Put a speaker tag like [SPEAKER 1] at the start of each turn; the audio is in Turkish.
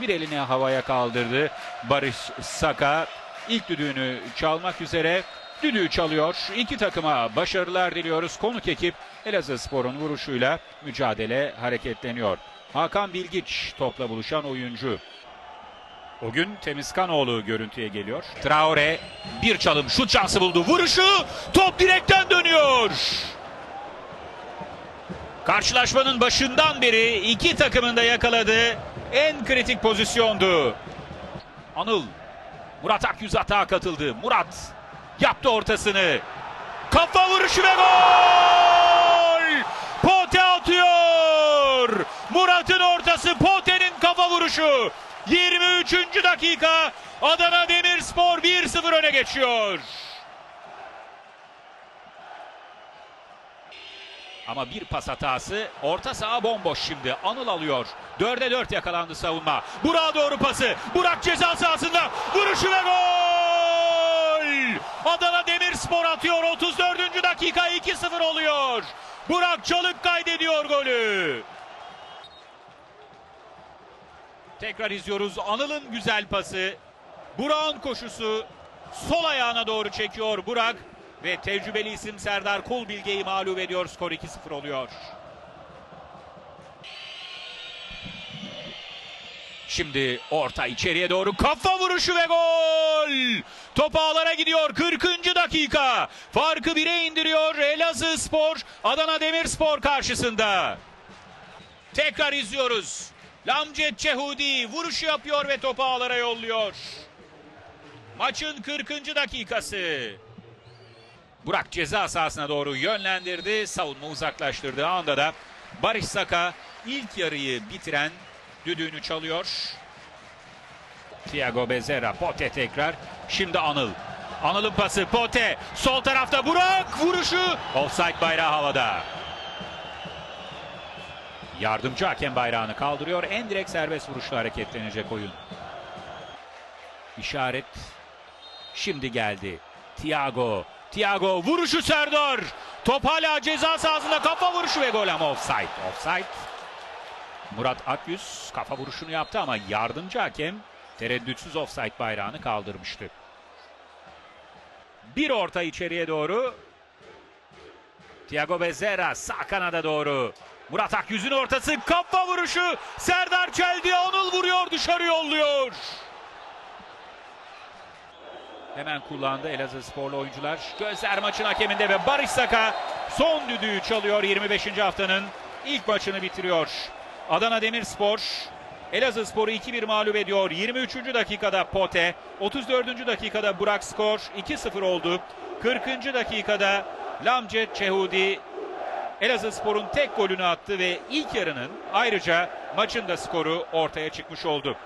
[SPEAKER 1] Bir elini havaya kaldırdı. Barış Saka ilk düdüğünü çalmak üzere. Düdüğü çalıyor. İki takıma başarılar diliyoruz. Konuk ekip Elazığ Spor'un vuruşuyla mücadele hareketleniyor. Hakan Bilgiç topla buluşan oyuncu. O gün Temizkanoğlu görüntüye geliyor. Traore bir çalım şut şansı buldu. Vuruşu top direkten dönüyor. Karşılaşmanın başından beri iki takımın da yakaladığı en kritik pozisyondu. Anıl Murat Akyüz atağa katıldı. Murat yaptı ortasını. Kafa vuruşu ve gol! Pote atıyor. Murat'ın ortası Pote'nin kafa vuruşu. 23. dakika Adana Demirspor 1-0 öne geçiyor. Ama bir pas hatası. Orta saha bomboş şimdi. Anıl alıyor. Dörde dört yakalandı savunma. Burak'a doğru pası. Burak ceza sahasında. Vuruşu ve gol! Adana Demirspor atıyor. 34. dakika 2-0 oluyor. Burak Çalık kaydediyor golü. Tekrar izliyoruz. Anıl'ın güzel pası. Burak'ın koşusu. Sol ayağına doğru çekiyor Burak. Ve tecrübeli isim Serdar Kulbilge'yi mağlup ediyor. Skor 2-0 oluyor. Şimdi orta içeriye doğru kafa vuruşu ve gol. Top ağlara gidiyor 40. dakika. Farkı 1'e indiriyor Elazığ Spor Adana Demirspor karşısında. Tekrar izliyoruz. Lamcet Cehudi vuruşu yapıyor ve topu ağlara yolluyor. Maçın 40. dakikası. Burak ceza sahasına doğru yönlendirdi. Savunma uzaklaştırdığı anda da Barış Saka ilk yarıyı bitiren düdüğünü çalıyor. Thiago Bezerra, Pote tekrar. Şimdi Anıl. Anıl'ın pası Pote. Sol tarafta Burak vuruşu. Offside bayrağı havada. Yardımcı hakem bayrağını kaldırıyor. En direkt serbest vuruşla hareketlenecek oyun. İşaret şimdi geldi. Thiago. Thiago vuruşu Serdar. Top hala ceza sahasında kafa vuruşu ve gol ama offside. Offside. Murat Akyüz kafa vuruşunu yaptı ama yardımcı hakem tereddütsüz offside bayrağını kaldırmıştı. Bir orta içeriye doğru. Thiago Bezerra sağ kanada doğru. Murat Akyüz'ün ortası kafa vuruşu. Serdar Çeldi Anıl vuruyor dışarı yolluyor. Hemen kullandı Elazığ sporlu oyuncular. Gözler maçın hakeminde ve Barış Saka son düdüğü çalıyor 25. haftanın ilk maçını bitiriyor. Adana Demirspor Elazığ Spor'u 2-1 mağlup ediyor. 23. dakikada Pote, 34. dakikada Burak skor 2-0 oldu. 40. dakikada Lamcet Çehudi Elazığ Spor'un tek golünü attı ve ilk yarının ayrıca maçın da skoru ortaya çıkmış oldu.